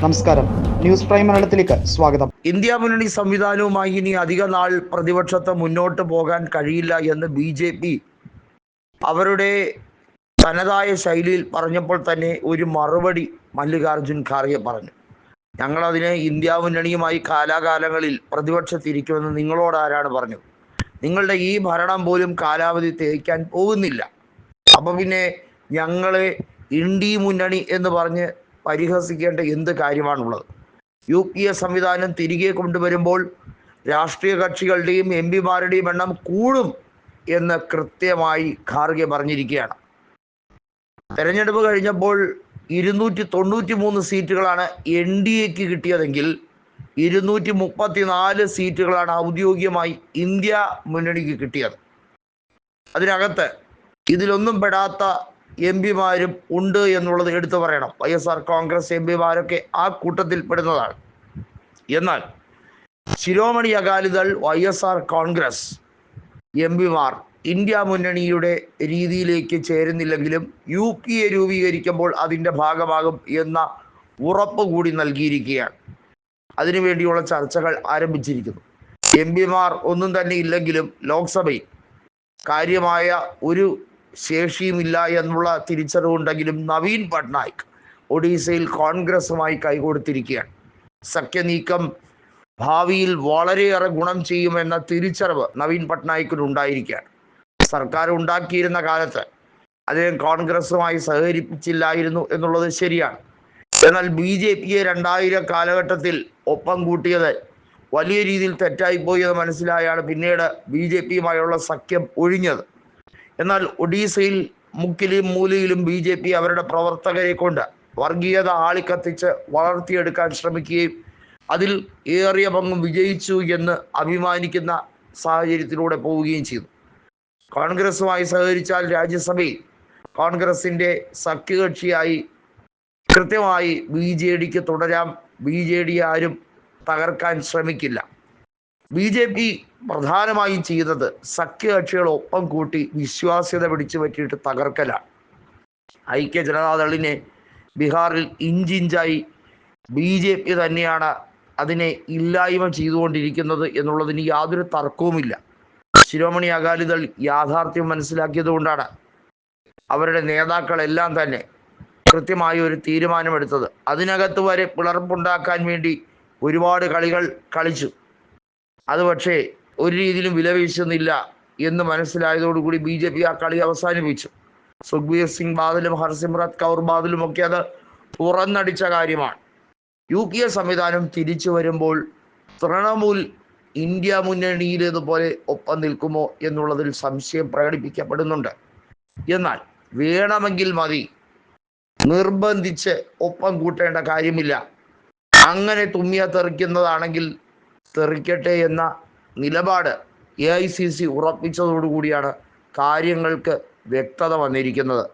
നമസ്കാരം. News prime മലയാളത്തിലേക്ക് സ്വാഗതം. ഇന്ത്യ മുന്നണി സംവിധാനവുമായി ഇനി അധിക നാൾ പ്രതിപക്ഷത്തെ മുന്നോട്ട് പോകാൻ കഴിയില്ല എന്ന് ബി ജെ പി അവരുടെ തനതായ ശൈലിയിൽ പറഞ്ഞപ്പോൾ തന്നെ ഒരു മറുപടി മല്ലികാർജുൻ ഖാർഗെ പറഞ്ഞു. ഞങ്ങളതിനെ ഇന്ത്യ മുന്നണിയുമായി കാലാകാലങ്ങളിൽ പ്രതിപക്ഷത്തിരിക്കുമെന്ന് നിങ്ങളോട് ആരാണ് പറഞ്ഞു നിങ്ങളുടെ ഈ ഭരണം പോലും കാലാവധി തേക്കാൻ പോകുന്നില്ല. അപ്പം പിന്നെ ഞങ്ങളെ ഇണ്ടി മുന്നണി എന്ന് പറഞ്ഞ് പരിഹസിക്കേണ്ട എന്ത് കാര്യമാണുള്ളത്? യു പി എ സംവിധാനം തിരികെ കൊണ്ടുവരുമ്പോൾ രാഷ്ട്രീയ കക്ഷികളുടെയും എം പിമാരുടെയും എണ്ണം കൂടും എന്ന് കൃത്യമായി ഖാർഗെ പറഞ്ഞിരിക്കുകയാണ്. തെരഞ്ഞെടുപ്പ് കഴിഞ്ഞപ്പോൾ ഇരുന്നൂറ്റി തൊണ്ണൂറ്റി മൂന്ന് സീറ്റുകളാണ് എൻ ഡി എക്ക് കിട്ടിയതെങ്കിൽ ഇരുന്നൂറ്റി മുപ്പത്തി നാല് സീറ്റുകളാണ് ഔദ്യോഗികമായി ഇന്ത്യ മുന്നണിക്ക് കിട്ടിയത്. അതിനകത്ത് ഇതിലൊന്നും പെടാത്ത എം പിമാരും ഉണ്ട് എന്നുള്ളത് എടുത്തു പറയണം. Y S R Congress M പിമാരൊക്കെ ആ കൂട്ടത്തിൽ പെടുന്നതാണ് എന്നാൽ Shiromani Akali Dal Y S R Congress M പിമാർ ഇന്ത്യ മുന്നണിയുടെ രീതിയിലേക്ക് ചേരുന്നില്ലെങ്കിലും യു പി എ രൂപീകരിക്കുമ്പോൾ അതിന്റെ ഭാഗമാകും എന്ന ഉറപ്പ് കൂടി നൽകിയിരിക്കുകയാണ്. അതിനുവേണ്ടിയുള്ള ചർച്ചകൾ ആരംഭിച്ചിരിക്കുന്നു. എം പിമാർ ഒന്നും തന്നെ ഇല്ലെങ്കിലും ലോക്സഭയിൽ കാര്യമായ ഒരു ശേഷിയുമില്ല എന്നുള്ള തിരിച്ചറിവുണ്ടെങ്കിലും നവീൻ പട്നായിക് ഒഡീസയിൽ കോൺഗ്രസുമായി കൈകൊടുത്തിരിക്കുകയാണ്. സഖ്യനീക്കം ഭാവിയിൽ വളരെയേറെ ഗുണം ചെയ്യുമെന്ന തിരിച്ചറിവ് നവീൻ പട്നായിക്കിന് ഉണ്ടായിരിക്കുകയാണ്. സർക്കാർ ഉണ്ടാക്കിയിരുന്ന കാലത്ത് അദ്ദേഹം കോൺഗ്രസുമായി സഹകരിപ്പിച്ചില്ലായിരുന്നു എന്നുള്ളത് ശരിയാണ്. എന്നാൽ ബി ജെ പിയെ രണ്ടായിരം കാലഘട്ടത്തിൽ ഒപ്പം കൂട്ടിയത് വലിയ രീതിയിൽ തെറ്റായിപ്പോയി എന്ന് മനസ്സിലായാണ് പിന്നീട് ബി ജെ പിയുമായുള്ള സഖ്യം ഒഴിഞ്ഞത്. എന്നാൽ ഒഡീസയിൽ മുക്കിലും മൂലയിലും ബി ജെ പി അവരുടെ പ്രവർത്തകരെ കൊണ്ട് വർഗീയത ആളിക്കത്തിച്ച് വളർത്തിയെടുക്കാൻ ശ്രമിക്കുകയും അതിൽ ഏറിയ പങ്കും വിജയിച്ചു എന്ന് അഭിമാനിക്കുന്ന സാഹചര്യത്തിലൂടെ പോവുകയും ചെയ്തു. കോൺഗ്രസുമായി സഹകരിച്ചാൽ രാജ്യസഭയിൽ കോൺഗ്രസിന്റെ സഖ്യകക്ഷിയായി കൃത്യമായി ബി ജെ ഡിക്ക് തുടരാം. ബി ജെ ഡി ആരും തകർക്കാൻ ശ്രമിക്കില്ല. ബി ജെ പി പ്രധാനമായും ചെയ്യുന്നത് സഖ്യകക്ഷികളെ ഒപ്പം കൂട്ടി വിശ്വാസ്യത പിടിച്ചു പറ്റിയിട്ട് തകർക്കലാണ് ഐക്യ ജനതാദളിനെ ബീഹാറിൽ ഇഞ്ചിഞ്ചായി ബി ജെ പി തന്നെയാണ് അതിനെ ഇല്ലായ്മ ചെയ്തുകൊണ്ടിരിക്കുന്നത് എന്നുള്ളതിന് യാതൊരു തർക്കവുമില്ല. ശിരോമണി അകാലിദൾ യാഥാർത്ഥ്യം മനസ്സിലാക്കിയത് കൊണ്ടാണ് അവരുടെ നേതാക്കളെല്ലാം തന്നെ കൃത്യമായ ഒരു തീരുമാനമെടുത്തത്. അതിനകത്ത് വരെ പിളർപ്പുണ്ടാക്കാൻ വേണ്ടി ഒരുപാട് കളികൾ കളിച്ചു. അത് പക്ഷേ ഒരു രീതിയിലും വിലവീശുന്നില്ല എന്ന് മനസ്സിലായതോടുകൂടി ബി ജെ പി ആ കളി അവസാനിപ്പിച്ചു. സുഖ്ബീർ സിംഗ് ബാദലും ഹർസിമ്രത് കൗർ ബാദലും ഒക്കെ അത് തുറന്നടിച്ച കാര്യമാണ്. യു പി എ സംവിധാനം തിരിച്ചു വരുമ്പോൾ തൃണമൂൽ ഇന്ത്യ മുന്നണിയിലേതുപോലെ ഒപ്പം നിൽക്കുമോ എന്നുള്ളതിൽ സംശയം പ്രകടിപ്പിക്കപ്പെടുന്നുണ്ട്. എന്നാൽ വേണമെങ്കിൽ മതി. നിർബന്ധിച്ച് ഒപ്പം കൂട്ടേണ്ട കാര്യമില്ല. അങ്ങനെ തുമ്മിയ തെറിക്കുന്നതാണെങ്കിൽ തെറിക്കട്ടെ എന്ന നിലപാട് എ ഐ സി സി ഉറപ്പിച്ചതോടുകൂടിയാണ് കാര്യങ്ങൾക്ക് വ്യക്തത വന്നിരിക്കുന്നത്.